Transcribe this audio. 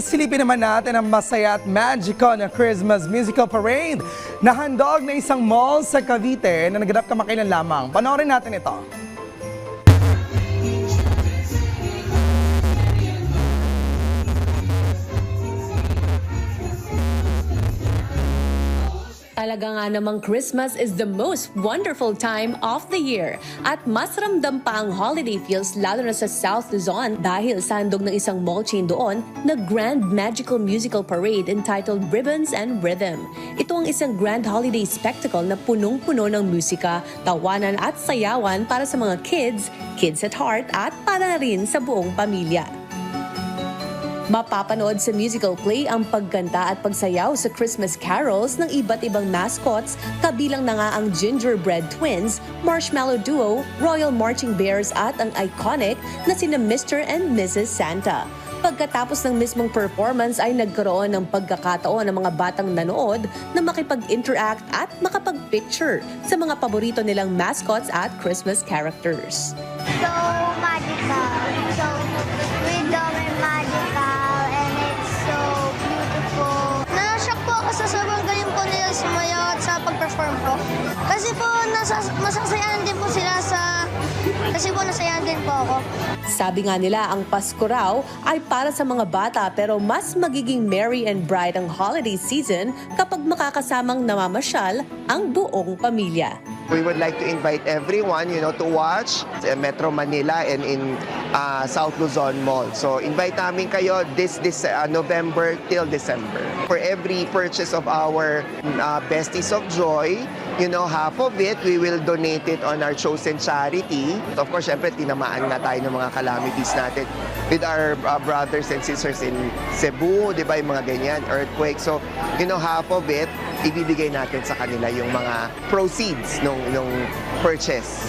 Sisilipin naman natin ang masaya at magical na Christmas musical parade na handog na isang mall sa Cavite na naganap kamakailan lamang. Panoorin natin ito. Talaga nga namang Christmas is the most wonderful time of the year. At mas ramdam pa ang holiday feels lalo na sa South Luzon dahil sa handog ng isang mall chain doon na Grand Magical Musical Parade entitled Ribbons and Rhythm. Ito ang isang grand holiday spectacle na punong-puno ng musika, tawanan at sayawan para sa mga kids, kids at heart at para na rin sa buong pamilya. Mapapanood sa musical play ang pagkanta at pagsayaw sa Christmas carols ng iba't ibang mascots, kabilang na nga ang Gingerbread Twins, Marshmallow Duo, Royal Marching Bears at ang iconic na sina Mr. and Mrs. Santa. Pagkatapos ng mismong performance ay nagkaroon ng pagkakataon ng mga batang nanood na makipag-interact at makapag-picture sa mga paborito nilang mascots at Christmas characters. so pag-perform po. Kasi po, nasa, masasayahan din po sila sa... Kasi po nasayahan din po ako. Sabi nga nila ang Pasko raw ay para sa mga bata pero mas magiging merry and bright ang holiday season kapag makakasamang namamasyal ang buong pamilya. We would like to invite everyone, you know, to watch sa Metro Manila and in uh, South Luzon Mall. So invite namin kayo this this uh, November till December. For every purchase of our uh, Besties of Joy, you know, half of it we will donate it on our chosen charity. Of course, syempre tinamaan nga tayo ng mga calamities natin with our uh, brothers and sisters in Cebu, 'di ba, yung mga ganyan, earthquake. So, you know, half of it ibibigay natin sa kanila yung mga proceeds nung nung purchase.